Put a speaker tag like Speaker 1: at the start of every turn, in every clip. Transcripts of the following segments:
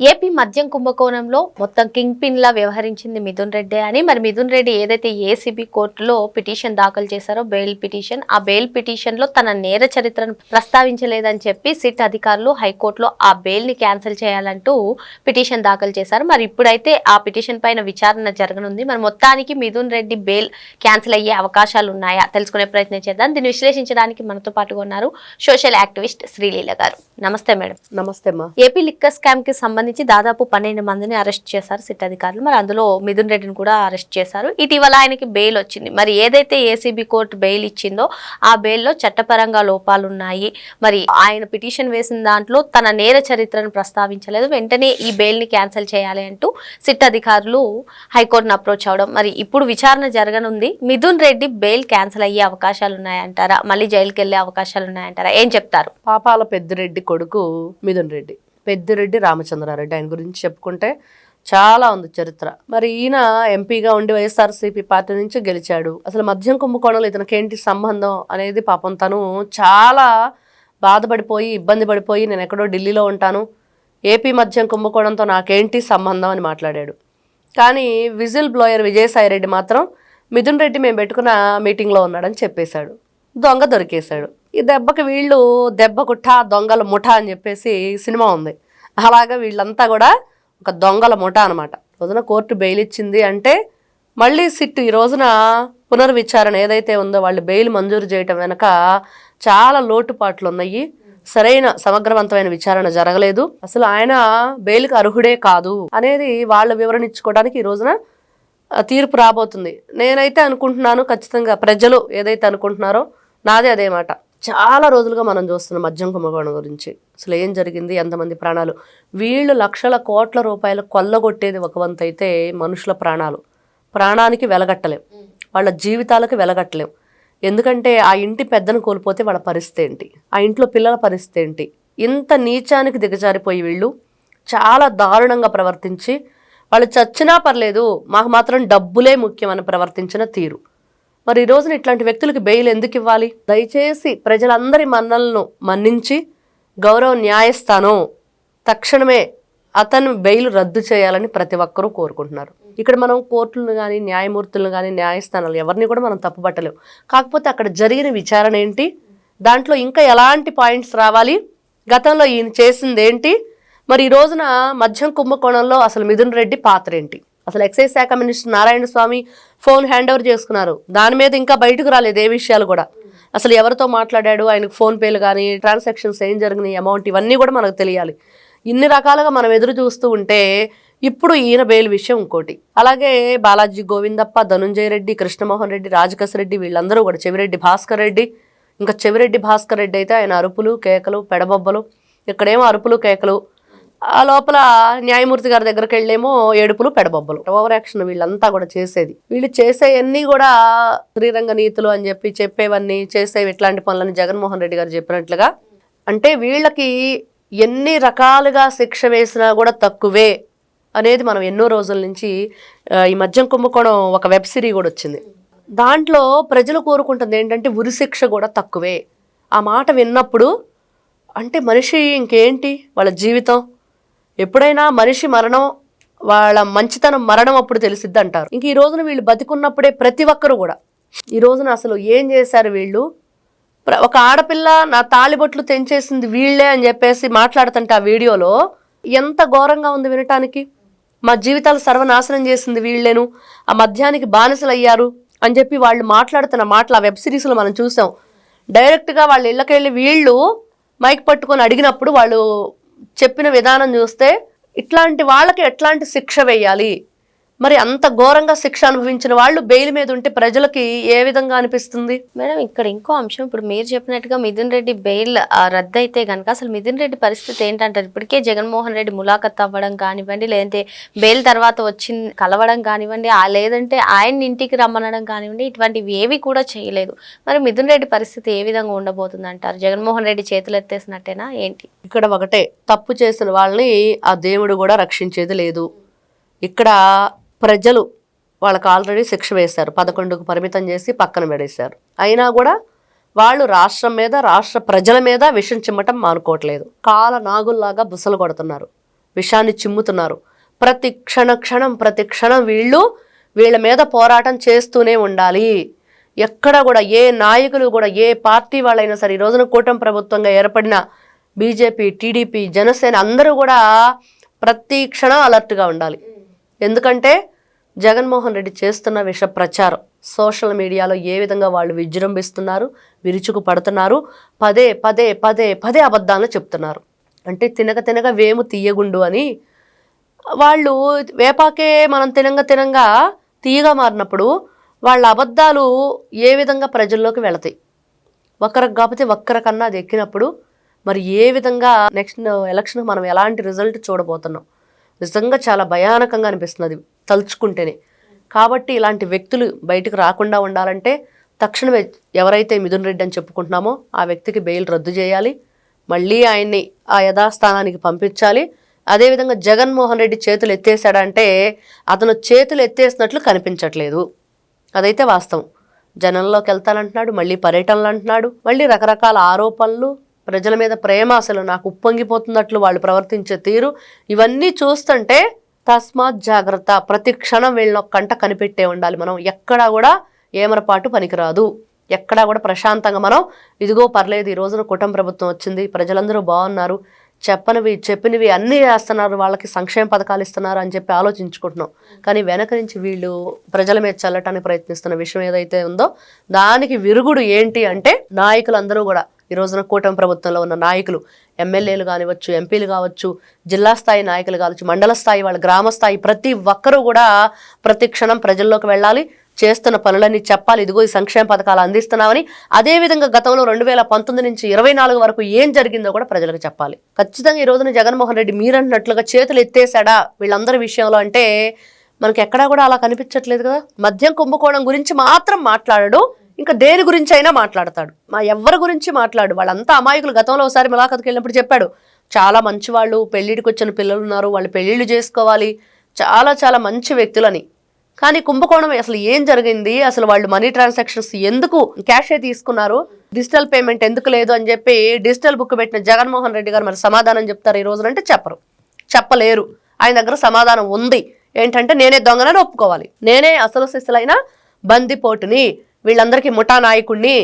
Speaker 1: AP మద్యం కుంభకోణంలో మొత్తం కింగ్ పిన్ లా వ్యవహరించింది మిథున్ రెడ్డి అని. మరి మిథున్ రెడ్డి ఏదైతే ఏసీబీ కోర్టులో పిటిషన్ దాఖలు చేశారో బెయిల్ పిటిషన్ ఆ బెయిల్ పిటిషన్లో తన నేర చరిత్రను ప్రస్తావించలేదని చెప్పి సిట్ అధికారులు హైకోర్టులో ఆ బెయిల్ని క్యాన్సిల్ చేయాలంటూ పిటిషన్ దాఖలు చేశారు. మరి ఇప్పుడైతే ఆ పిటిషన్ పైన విచారణ జరగనుంది. మరి మొత్తానికి మిథున్ రెడ్డి బెయిల్ క్యాన్సిల్ అయ్యే అవకాశాలు ఉన్నాయా? తెలుసుకునే ప్రయత్నం చేద్దాం. దీన్ని విశ్లేషించడానికి మనతో పాటుగా ఉన్నారు సోషల్ యాక్టివిస్ట్ శ్రీలీల గారు. నమస్తే మేడం.
Speaker 2: నమస్తే
Speaker 1: ఏపీ లిక్కర్ స్కామ్కి సంబంధించి దాదాపు పన్నెండు మందిని అరెస్ట్ చేశారు సిట్ అధికారులు. మరి అందులో మిథున్ రెడ్డిని కూడా అరెస్ట్ చేశారు. ఇటీవల ఆయనకి బెయిల్ వచ్చింది. మరి ఏదైతే ఏసీబీ కోర్టు బెయిల్ ఇచ్చిందో ఆ బెయిల్లో చట్టపరంగా లోపాలు ఉన్నాయి. మరి ఆయన పిటిషన్ వేసిన దాంట్లో తన నేర చరిత్రను ప్రస్తావించలేదు. వెంటనే ఈ బెయిల్ని క్యాన్సిల్ చేయాలి అంటూ సిట్ అధికారులు హైకోర్టును అప్రోచ్ అవడం. మరి ఇప్పుడు విచారణ జరగనుంది. మిథున్ రెడ్డి బెయిల్ క్యాన్సిల్ అయ్యే అవకాశాలు ఉన్నాయంటారా? మళ్ళీ జైలుకి వెళ్ళే అవకాశాలు ఉన్నాయంటారా? ఏం చెప్తారు?
Speaker 2: పాపాల పెద్దిరెడ్డి కొడుకు మిథున్ రెడ్డి. పెద్దిరెడ్డి రామచంద్రారెడ్డి ఆయన గురించి చెప్పుకుంటే చాలా ఉంది చరిత్ర. మరి ఈయన ఎంపీగా ఉండి వైఎస్ఆర్సీపీ పార్టీ నుంచి గెలిచాడు. అసలు మద్యం కుంభకోణంలో ఇతనికి ఏంటి సంబంధం అనేది పాపం తను చాలా బాధపడిపోయి ఇబ్బంది పడిపోయి నేను ఎక్కడో ఢిల్లీలో ఉంటాను ఏపీ మద్యం కుంభకోణంతో నాకేంటి సంబంధం అని మాట్లాడాడు. కానీ విజిల్ బ్లోయర్ విజయసాయి రెడ్డి మాత్రం మిథున్ రెడ్డి మేము పెట్టుకున్న మీటింగ్లో ఉన్నాడని చెప్పేశాడు. దొంగ దొరికేశాడు. ఈ దెబ్బకి వీళ్ళు దెబ్బ కుట్ట దొంగల ముఠ అని చెప్పేసి సినిమా ఉంది. అలాగా వీళ్ళంతా కూడా ఒక దొంగల ముఠ అనమాట రోజున కోర్టు బెయిల్ ఇచ్చింది అంటే మళ్ళీ సిట్ ఈ రోజున పునర్విచారణ ఏదైతే ఉందో వాళ్ళు బెయిల్ మంజూరు చేయటం వెనక చాలా లోటుపాట్లు ఉన్నాయి. సరైన సమగ్రవంతమైన విచారణ జరగలేదు. అసలు ఆయన బెయిల్కి అర్హుడే కాదు అనేది వాళ్ళ వివరణ ఇచ్చుకోవడానికి ఈ రోజున తీర్పు రాబోతుంది. నేనైతే అనుకుంటున్నాను ఖచ్చితంగా ప్రజలు ఏదైతే అనుకుంటున్నారో నాదే అదే మాట. చాలా రోజులుగా మనం చూస్తున్నాం మద్యం కుంభకోణం గురించి. అసలు ఏం జరిగింది? ఎంతమంది ప్రాణాలు? వీళ్ళు లక్షల కోట్ల రూపాయలు కొల్లగొట్టేది ఒక వంతు అయితే మనుషుల ప్రాణాలు. ప్రాణానికి వెలగట్టలేం. వాళ్ళ జీవితాలకు వెలగట్టలేం. ఎందుకంటే ఆ ఇంటి పెద్దను కోల్పోతే వాళ్ళ పరిస్థితి ఏంటి? ఆ ఇంట్లో పిల్లల పరిస్థితి ఏంటి? ఇంత నీచానికి దిగజారిపోయి వీళ్ళు చాలా దారుణంగా ప్రవర్తించి వాళ్ళు చచ్చినా పర్లేదు మాకు మాత్రం డబ్బులే ముఖ్యమని ప్రవర్తించిన తీరు. మరి ఈ రోజున ఇట్లాంటి వ్యక్తులకి బెయిల్ ఎందుకు ఇవ్వాలి? దయచేసి ప్రజలందరి మన్నలను మన్నించి గౌరవ న్యాయస్థానం తక్షణమే అతను బెయిల్ రద్దు చేయాలని ప్రతి ఒక్కరూ కోరుకుంటున్నారు. ఇక్కడ మనం కోర్టులను కానీ న్యాయమూర్తులను కానీ న్యాయస్థానాలు ఎవరిని కూడా మనం తప్పుపట్టలేము కాకపోతే అక్కడ జరిగిన విచారణ ఏంటి? దాంట్లో ఇంకా ఎలాంటి పాయింట్స్ రావాలి? గతంలో ఈయన చేసింది ఏంటి మరి ఈ రోజున మద్యం కుంభకోణంలో అసలు మిథున్ రెడ్డి పాత్ర ఏంటి? అసలు ఎక్సైజ్ శాఖ minister Narayana Swamy phone hand over చేసుకున్నారు. దాని మీద ఇంకా బయటకు రాలేదు ఏ విషయాలు కూడా. అసలు ఎవరితో మాట్లాడాడు ఆయనకు ఫోన్ పేలు కానీ ట్రాన్సాక్షన్స్ ఏం జరిగినాయి అమౌంట్ ఇవన్నీ కూడా మనకు తెలియాలి. ఇన్ని రకాలుగా మనం ఎదురు చూస్తూ ఉంటే ఇప్పుడు ఈయన బెయిల్ విషయం ఇంకోటి. అలాగే బాలాజీ గోవిందప్ప ధనుంజయ రెడ్డి కృష్ణమోహన్ రెడ్డి రాజకస్ రెడ్డి వీళ్ళందరూ కూడా చెవిరెడ్డి భాస్కర్ రెడ్డి ఇంకా చెవిరెడ్డి భాస్కర్ రెడ్డి అయితే ఆయన అరుపులు కేకలు పెడబొబ్బలు ఇక్కడేమో అరుపులు కేకలు ఆ లోపల న్యాయమూర్తి గారి దగ్గరికి వెళ్ళేమో ఏడుపులు పెడబొబ్బలు. ఓవర్ యాక్షన్ వీళ్ళంతా కూడా చేసేది. వీళ్ళు చేసేవన్నీ కూడా శ్రీరంగ నీతులు అని చెప్పి చెప్పేవన్నీ చేసేవి ఇట్లాంటి పనులని జగన్మోహన్ రెడ్డి గారు చెప్పినట్లుగా. అంటే వీళ్ళకి ఎన్ని రకాలుగా శిక్ష వేసినా కూడా తక్కువే అనేది మనం ఎన్నో రోజుల నుంచి ఈ మద్యం కుంభకోణం ఒక వెబ్ సిరీస్ కూడా వచ్చింది. దాంట్లో ప్రజలు కోరుకుంటుంది ఏంటంటే ఉరిశిక్ష కూడా తక్కువే. ఆ మాట విన్నప్పుడు అంటే మనిషి ఇంకేంటి? వాళ్ళ జీవితం. ఎప్పుడైనా మనిషి మరణం వాళ్ళ మంచితనం మరణం అప్పుడు తెలిసిద్ది అంటారు ఇంక ఈ రోజున వీళ్ళు బతికున్నప్పుడే ప్రతి ఒక్కరు కూడా. ఈ రోజున అసలు ఏం చేశారు వీళ్ళు? ప్ర- ఒక ఆడపిల్ల నా తాళిబొట్లు తెంచేసింది వీళ్ళే అని చెప్పేసి మాట్లాడుతుంటే ఆ వీడియోలో ఎంత ఘోరంగా ఉంది వినటానికి. మా జీవితాలు సర్వనాశనం చేసింది వీళ్ళేను. ఆ మద్యానికి బానిసలు అయ్యారు అని చెప్పి వాళ్ళు మాట్లాడుతున్న మాటలు ఆ వెబ్ సిరీస్లో మనం చూసాం. డైరెక్ట్గా వాళ్ళ ఇళ్ళకెళ్ళి వీళ్ళు మైక్ పట్టుకొని అడిగినప్పుడు వాళ్ళు చెప్పిన విధానం చూస్తే ఇట్లాంటి వాళ్ళకి ఎట్లాంటి శిక్ష వేయాలి? మరి అంత ఘోరంగా శిక్ష అనుభవించిన వాళ్ళు బెయిల్ మీద ఉంటే ప్రజలకి ఏ విధంగా అనిపిస్తుంది?
Speaker 1: మేడం ఇక్కడ ఇంకో అంశం. ఇప్పుడు మీరు చెప్పినట్టుగా మిథున్ రెడ్డి బెయిల్ రద్దు అయితే కనుక అసలు మిథున్ రెడ్డి పరిస్థితి ఏంటంటారు? ఇప్పటికే జగన్మోహన్ రెడ్డి ములాఖత్ అవ్వడం కానివ్వండి లేదంటే బెయిల్ తర్వాత వచ్చి కలవడం కానివ్వండి ఆ లేదంటే ఆయన ఇంటికి రమ్మనడం కానివ్వండి ఇటువంటివి ఏవి కూడా చేయలేదు. మరి మిథున్ రెడ్డి పరిస్థితి ఏ విధంగా ఉండబోతుంది అంటారు జగన్మోహన్ రెడ్డి చేతులు ఎత్తేసినట్టేనా ఏంటి?
Speaker 2: ఇక్కడ ఒకటే తప్పు చేసిన వాళ్ళని ఆ దేవుడు కూడా రక్షించేది లేదు. ఇక్కడ ప్రజలు వాళ్ళకి ఆల్రెడీ శిక్ష వేశారు. పదకొండుకు పరిమితం చేసి పక్కన పెడేశారు. అయినా కూడా వాళ్ళు రాష్ట్రం మీద రాష్ట్ర ప్రజల మీద విషం చిమ్మటం మానుకోవట్లేదు. కాల నాగుల్లాగా బుసలు కొడుతున్నారు. విషాన్ని చిమ్ముతున్నారు. ప్రతి క్షణ క్షణం ప్రతి క్షణం వీళ్ళు వీళ్ళ మీద పోరాటం చేస్తూనే ఉండాలి. ఎక్కడ కూడా ఏ నాయకులు కూడా ఏ పార్టీ వాళ్ళైనా సరే ఈ రోజున కూటమి ప్రభుత్వంగా ఏర్పడిన బీజేపీ టీడీపీ జనసేన అందరూ కూడా ప్రతి క్షణం అలర్ట్గా ఉండాలి. ఎందుకంటే జగన్మోహన్ రెడ్డి చేస్తున్న విష ప్రచారం. సోషల్ మీడియాలో ఏ విధంగా వాళ్ళు విజృంభిస్తున్నారు విరుచుకు పడుతున్నారు పదే పదే పదే పదే అబద్ధాలను చెప్తున్నారు. అంటే తినక తినక వేము తీయగుండు అని వాళ్ళు వేపాకే మనం తినంగా తినంగా తీయగా మారినప్పుడు వాళ్ళ అబద్ధాలు ఏ విధంగా ప్రజల్లోకి వెళతాయి? ఒక్కరికి కాకపోతే ఒక్కరికన్నా అది ఎక్కినప్పుడు మరి ఏ విధంగా నెక్స్ట్ ఎలక్షన్ మనం ఎలాంటి రిజల్ట్ చూడబోతున్నాం? నిజంగా చాలా భయానకంగా అనిపిస్తుంది తలుచుకుంటేనే. కాబట్టి ఇలాంటి వ్యక్తులు బయటకు రాకుండా ఉండాలంటే తక్షణమే ఎవరైతే మిథున్ రెడ్డి అని చెప్పుకుంటున్నామో ఆ వ్యక్తికి బెయిల్ రద్దు చేయాలి. మళ్ళీ ఆయన్ని ఆ యథాస్థానానికి పంపించాలి. అదేవిధంగా జగన్మోహన్ రెడ్డి చేతులు ఎత్తేసాడంటే అతను చేతులు ఎత్తేసినట్లు కనిపించట్లేదు. అదైతే వాస్తవం. జనంలోకి వెళ్తానంటున్నాడు మళ్ళీ పర్యటనలు అంటున్నాడు మళ్ళీ రకరకాల ఆరోపణలు ప్రజల మీద ప్రేమ అసలు నాకు ఉప్పొంగిపోతున్నట్లు వాళ్ళు ప్రవర్తించే తీరు ఇవన్నీ చూస్తుంటే తస్మాత్ జాగ్రత్త. ప్రతి క్షణం వీళ్ళని ఒక కంట కనిపెట్టే ఉండాలి మనం. ఎక్కడా కూడా ఏమరపాటు పనికిరాదు. ఎక్కడా కూడా ప్రశాంతంగా మనం ఇదిగో పర్లేదు ఈ రోజున కుటుంబ ప్రభుత్వం వచ్చింది ప్రజలందరూ బాగున్నారు చెప్పనివి చెప్పినవి అన్నీ చేస్తున్నారు వాళ్ళకి సంక్షేమ పథకాలు ఇస్తున్నారు అని చెప్పి ఆలోచించుకుంటున్నాం. కానీ వెనక నుంచి వీళ్ళు ప్రజల మీద చల్లటానికి ప్రయత్నిస్తున్న విషయం ఏదైతే ఉందో దానికి విరుగుడు ఏంటి అంటే నాయకులందరూ కూడా ఈ రోజున కూటమి ప్రభుత్వంలో ఉన్న నాయకులు ఎమ్మెల్యేలు కానివచ్చు ఎంపీలు కావచ్చు జిల్లా స్థాయి నాయకులు కావచ్చు మండల స్థాయి వాళ్ళ గ్రామ స్థాయి ప్రతి ఒక్కరూ కూడా ప్రతి క్షణం ప్రజల్లోకి వెళ్ళాలి చేస్తున్న పనులన్నీ చెప్పాలి ఇదిగో ఈ సంక్షేమ పథకాలు అందిస్తున్నామని అదేవిధంగా గతంలో రెండు వేల పంతొమ్మిది నుంచి ఇరవై నాలుగు వరకు ఏం జరిగిందో కూడా ప్రజలకు చెప్పాలి. ఖచ్చితంగా ఈ రోజున జగన్మోహన్ రెడ్డి మీరన్నట్లుగా చేతులు ఎత్తేసాడా వీళ్ళందరి విషయంలో అంటే మనకి ఎక్కడా కూడా అలా కనిపించట్లేదు కదా. మద్యం కుంభకోణం గురించి మాత్రం మాట్లాడడు. ఇంకా దేని గురించి అయినా మాట్లాడతాడు. మా ఎవరి గురించి మాట్లాడు. వాళ్ళంతా అమాయకులు. గతంలో ఒకసారి ములాఖత్కి వెళ్ళినప్పుడు చెప్పాడు. చాలా మంచి వాళ్ళు పెళ్ళిడికి వచ్చిన పిల్లలు ఉన్నారు. వాళ్ళు పెళ్ళిళ్ళు చేసుకోవాలి. చాలా చాలా మంచి వ్యక్తులని. కానీ కుంభకోణం అసలు ఏం జరిగింది? అసలు వాళ్ళు మనీ ట్రాన్సాక్షన్స్ ఎందుకు క్యాషే తీసుకున్నారు? డిజిటల్ పేమెంట్ ఎందుకు లేదు అని చెప్పి డిజిటల్ బుక్ పెట్టిన జగన్మోహన్ రెడ్డి గారు మరి సమాధానం చెప్తారు ఈ రోజునంటే చెప్పరు. చెప్పలేరు. ఆయన దగ్గర సమాధానం ఉంది. ఏంటంటే నేనే దొంగనని ఒప్పుకోవాలి. నేనే అసలు సిసలైన బందిపోటుని. వీళ్ళందరికీ ముఠా నాయకుడిని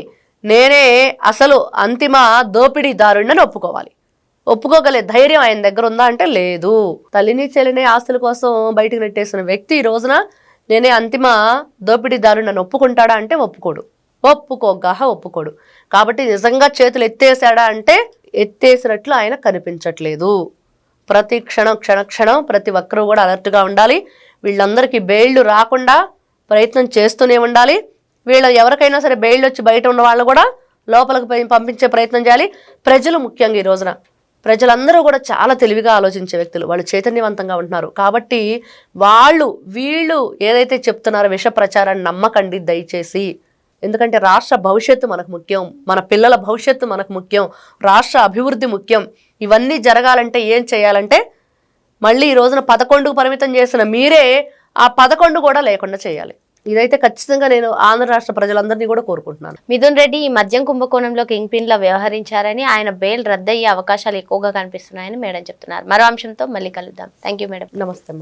Speaker 2: నేనే అసలు అంతిమ దోపిడీదారుణ్ణని ఒప్పుకోవాలి. ఒప్పుకోగలే ధైర్యం ఆయన దగ్గర ఉందా అంటే లేదు. తల్లిని చెల్లిని ఆస్తుల కోసం బయటకు నెట్టేసిన వ్యక్తి ఈ రోజున నేనే అంతిమ దోపిడీదారు నన్ను ఒప్పుకుంటాడా అంటే ఒప్పుకోడు. ఒప్పుకోగాహ ఒప్పుకోడు. కాబట్టి నిజంగా చేతులు ఎత్తేసాడా అంటే ఎత్తేసినట్లు ఆయన కనిపించట్లేదు. ప్రతి క్షణం క్షణ క్షణం ప్రతి ఒక్కరూ కూడా అలర్ట్గా ఉండాలి. వీళ్ళందరికీ బెయిల్లు రాకుండా ప్రయత్నం చేస్తూనే ఉండాలి. వీళ్ళు ఎవరికైనా సరే బెయిల్ వచ్చి బయట ఉన్న వాళ్ళు కూడా లోపలికి పంపించే ప్రయత్నం చేయాలి. ప్రజలు ముఖ్యంగా ఈ రోజున. ప్రజలందరూ కూడా చాలా తెలివిగా ఆలోచించే వ్యక్తులు. వాళ్ళు చైతన్యవంతంగా ఉంటున్నారు. కాబట్టి వాళ్ళు వీళ్ళు ఏదైతే చెప్తున్నారో విష ప్రచారాన్ని నమ్మకండి దయచేసి. ఎందుకంటే రాష్ట్ర భవిష్యత్తు మనకు ముఖ్యం. మన పిల్లల భవిష్యత్తు మనకు ముఖ్యం. రాష్ట్ర అభివృద్ధి ముఖ్యం. ఇవన్నీ జరగాలంటే ఏం చేయాలంటే మళ్ళీ ఈ రోజున పదకొండుకు పరిమితం చేసిన మీరే ఆ పదకొండు కూడా లేకుండా చేయాలి. ఇదైతే ఖచ్చితంగా నేను ఆంధ్ర రాష్ట్ర ప్రజలందరినీ కూడా కోరుకుంటున్నాను.
Speaker 1: మిథున్ రెడ్డి ఈ మద్యం కుంభకోణంలో కింగ్ పిన్ లా వ్యవహరించారని ఆయన బెయిల్ రద్దయ్యే అవకాశాలు ఎక్కువగా కనిపిస్తున్నాయని మేడం చెప్తున్నారు. మరో అంశంతో మళ్ళీ కలుద్దాం. థ్యాంక్ యూ మేడం
Speaker 2: నమస్తే